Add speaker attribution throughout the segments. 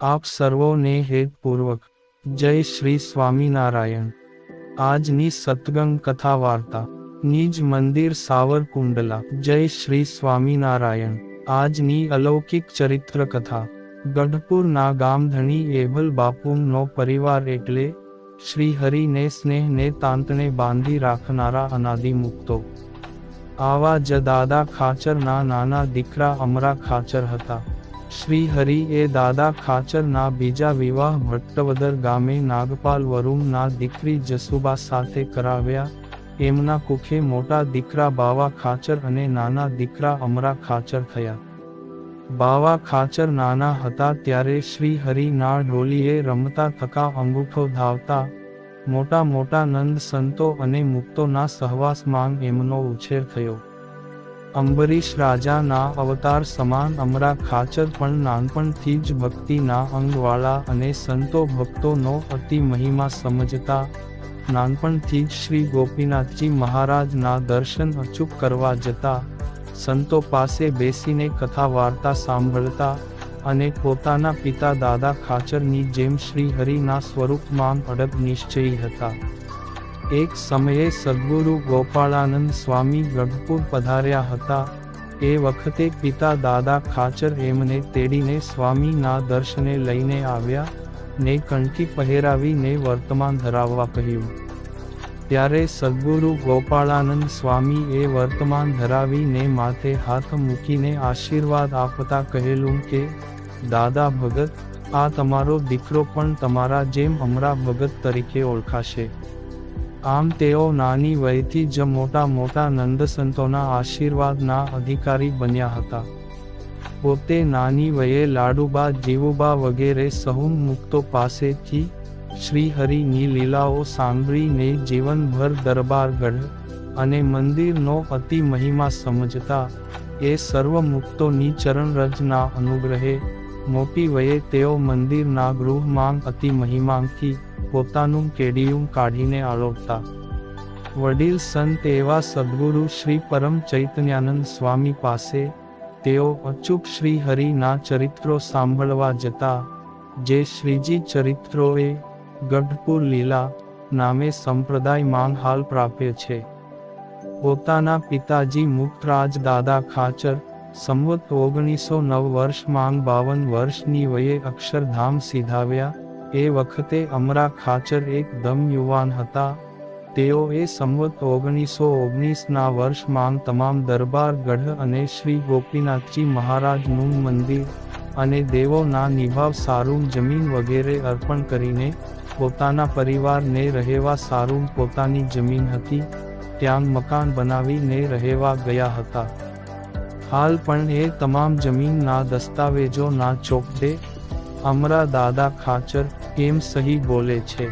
Speaker 1: આપ સર્વોને હેતપૂર્વક. જય શ્રી સ્વામિનારાયણ. આજની સતગંગ કથા વાર્તા નિજ મંદિર સાવરકુંડલા. જય શ્રી સ્વામિનારાયણ. આજની અલૌકિક ચરિત્ર કથા ગઢપુરના ગામધણી એભલ બાપુનો પરિવાર એટલે શ્રી હરિને સ્નેહને તાંતને બાંધી રાખનારા અનાદિ મુક્તો આવા જ દાદા ખાચરના નાના દીકરા અમરા ખાચર હતા. શ્રી હરિ એ દાદા ખાચરના બીજા વિવાહ ભટ્ટવદર ગામે નાગપાલ વરુમના દીકરી જસુબા સાથે કરાવ્યા. એમના કુખે મોટા દીકરા બાવા ખાચર અને નાના દીકરા અમરા ખાચર થયા. બાવા ખાચર નાના હતા ત્યારે શ્રી હરિના ઢોલીએ રમતા થકા અંગૂઠો ધાવતા. મોટા મોટા નંદ સંતો અને મુક્તોના સહવાસમાં એમનો ઉછેર થયો. અંબરીશ રાજાના અવતાર સમાન અમરા ખાચર પણ નાનપણથી જ ભક્તિના અંગવાળા અને સંતો ભક્તોનો અતિ મહિમા સમજતા નાનપણથી જ શ્રી ગોપીનાથજી મહારાજના દર્શન અચૂક કરવા જતા સંતો પાસે બેસીને કથા વાર્તા સાંભળતા અને પોતાના પિતા દાદા ખાચરની જેમ શ્રી હરિના સ્વરૂપમાં અડગ નિશ્ચયી હતા. એક સમયે સદગુરુ ગોપાળાનંદ સ્વામી ગઢપુર પધાર્યા હતા. એ વખતે પિતા દાદા ખાચર એમને તેડીને સ્વામીના દર્શને લઈને આવ્યા, ને કંઠી પહેરાવીને વર્તમાન ધરાવવા કહ્યું. ત્યારે સદગુરુ ગોપાળાનંદ સ્વામી એ વર્તમાન ધરાવીને માથે હાથ મૂકીને આશીર્વાદ આપતા કહેલું કે, દાદા ભગત, આ તમારો દીકરો પણ તમારા જેમ અમરા ભગત તરીકે ઓળખાશે. આમ તેઓ નાની વયથી જ મોટા મોટા નંદસંતોના આશીર્વાદના અધિકારી બન્યા હતા. પોતે નાની વયે લાડુબા, જીવુબા વગેરે સહુ મુક્તો પાસેથી શ્રીહરિની લીલાઓ સાંભળીને જીવનભર દરબાર ગઢ અને મંદિરનો અતિ મહિમા સમજતા એ સર્વ મુક્તોની ચરણરજના અનુગ્રહે મોટી વયે તેઓ મંદિરના ગૃહમાં અતિ મહિમાંથી પોતાનું કેડિયું કાઢીને આલોકતા. વડીલ સંત એવા સદગુરુ શ્રી પરમ ચૈતન્યાનંદ સ્વામી પાસે, તેઓ અચૂક શ્રી હરિના ચરિત્રો સાંભળવા જતા, જે શ્રીજી ચરિત્રોએ ગઢપુર લીલા નામે સંપ્રદાય માંગ હાલ પ્રાપ્ય છે. પોતાના પિતાજી મુક્તરાજ દાદા ખાચર, સંવત ઓગણીસો નવ વર્ષ માંગ બાવન વર્ષની વયે અક્ષરધામ સીધાવ્યા એ વખતે અમરા ખાચર એકદમ યુવાન હતા. તેઓ એ સંવત ઓગણીસો ઓગણીસના વર્ષમાં તમામ દરબાર ગઢ અને શ્રી ગોપીનાથજી મહારાજનું મંદિર અને દેવોના નિભાવ સારું જમીન વગેરે અર્પણ કરીને પોતાના પરિવારને રહેવા સારું પોતાની જમીન હતી. ત્યાં મકાન બનાવીને રહેવા ગયા હતા. હાલ પણ એ તમામ જમીનના દસ્તાવેજોના ચોપડે અમરા દાદા ખાચર એમ સહી બોલે છે.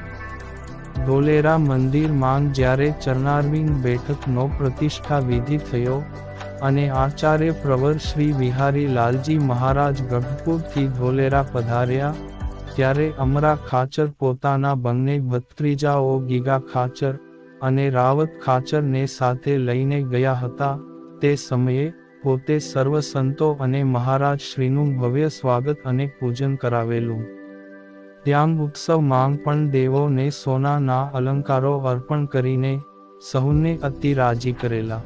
Speaker 1: ધોલેરા મંદિરમાં જ્યારે ચરણારવિંદ બેઠકનો પ્રતિષ્ઠા વિધિ થયો અને આચાર્ય પ્રવર શ્રી વિહારી લાલજી મહારાજ ગઢપુરથી ધોલેરા પધાર્યા, ત્યારે અમરા ખાચર પોતાના બંને ભત્રીજાઓ ગીગા ખાચર અને રાવત ખાચરને સાથે લઈને ગયા હતા, તે સમયે પોતે સર્વ સંતો અને મહારાજ શ્રીનું ભવ્ય સ્વાગત અને પૂજન કરાવેલું. ત્યાં ઉત્સવ માંગ પણ દેવોને સોનાના અલંકારો અર્પણ કરીને સહુને અતિ રાજી કરેલા.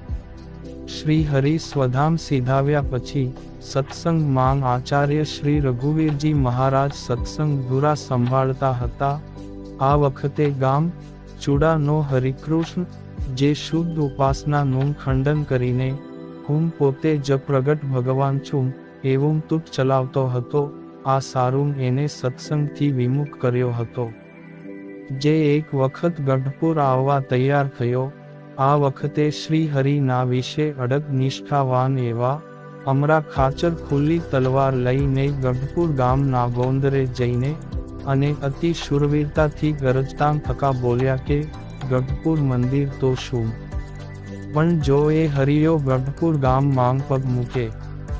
Speaker 1: શ્રી હરિ સ્વધામ સીધાવ્યા પછી સત્સંગ માંગ આચાર્ય શ્રી રઘુવીરજી મહારાજ સત્સંગ ધુરા સંભાળતા હતા. આ વખતે ગામ ચૂડાનો હરિકૃષ્ણ જે શુદ્ધ ઉપાસનાનું ખંડન કરીને હું પોતે જ પ્રગટ ભગવાન છું એવું તુક ચલાવતો હતો, આ સારું એને સત્સંગથી વિમુખ કર્યો હતો. જે એક વખત ગઢપુર આવવા તૈયાર થયો, આ વખતે શ્રી હરિના વિશે અડગ નિષ્ઠાવાન એવા, અમરા ખાચર ખુલ્લી તલવાર લઈને ગઢપુર ગામના ગોંદરે જઈને, અને અતિ શુરવીરતાથી ગરજતાં થકા બોલ્યા કે, ગઢપુર મંદિર તો શું પણ જો એ હરિયો ગઢપુર ગામ માંગ પગ મૂકે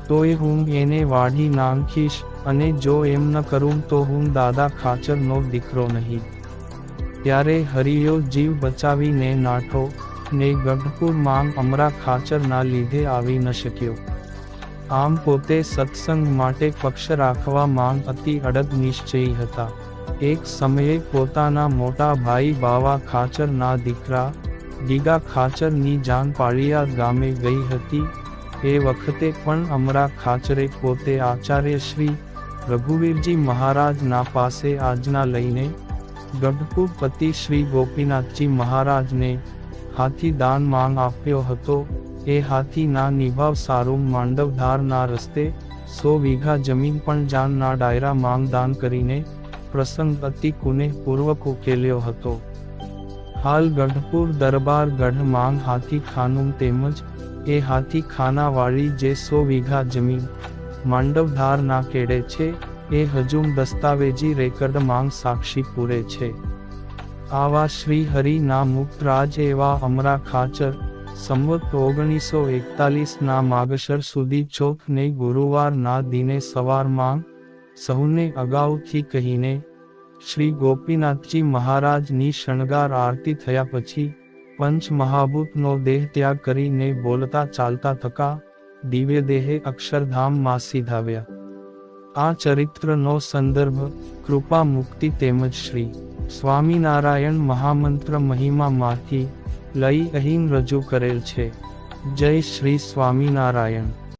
Speaker 1: તોય હું એને વાઢી નાંખીશ અને જો એમ ન કરું તો હું દાદા ખાચરનો દીકરો નહીં. ત્યારે હરિયો જીવ બચાવીને નાઠો, ને ગઢપુર માંગ અમરા ખાચરના લીધે આવી ન શક્યો. આમ પોતે સત્સંગ માટે પક્ષ રાખવા માંગ અતિ અડગ નિશ્ચયી હતા. એક સમયે પોતાના મોટા ભાઈ બાવા ખાચરના દીકરા ગીગા ખાચરની જાન પાળિયા ગામે ગઈ હતી. એ વખતે પણ અમરા ખાચરે પોતે આચાર્ય શ્રી રઘુવીરજી મહારાજના પાસે આજના લઈને ગઢપુર પતિ શ્રી ગોપીનાથજી મહારાજને હાથી દાન માંગ આપ્યો હતો. એ હાથીના નિભાવ સારું માંડવધારના રસ્તે સો વીઘા જમીન પણ જાનના ડાયરા માંગ દાન કરીને પ્રસંગ અતિ પૂર્વક ઉકેલ્યો હતો. હાલ ગઢપુર દરબાર ગઢ માંગ હાથી ખાનું તેમજ એ હાથી ખાનાવાળી જે સો વીઘા જમીન માંડવધારના કેડે છે, એ હજુમ દસ્તાવેજી રેકર્ડ માંગ સાક્ષી પૂરે છે. આવા શ્રી હરિના મુક્ત રાજ એવા અમરા ખાચર સંવત ઓગણીસો એકતાલીસ ના માગશર સુધી ચોથ ને ગુરુવાર ના દિને સવારમાં સહુને અગાઉથી કહીને શ્રી ગોપીનાથજી મહારાજની શણગાર આરતી થયા પછી પંચ મહાભૂતનો દેહ ત્યાગ કરીને બોલતા ચાલતા થકા, દિવ્ય દેહે અક્ષરધામમાં સીધાવ્યા. આ ચરિત્રનો સંદર્ભ કૃપા મુક્તિ તેમજ શ્રી સ્વામિનારાયણ મહામંત્ર મહિમામાંથી લઈ અહીં રજૂ કરેલ છે. જય શ્રી સ્વામિનારાયણ.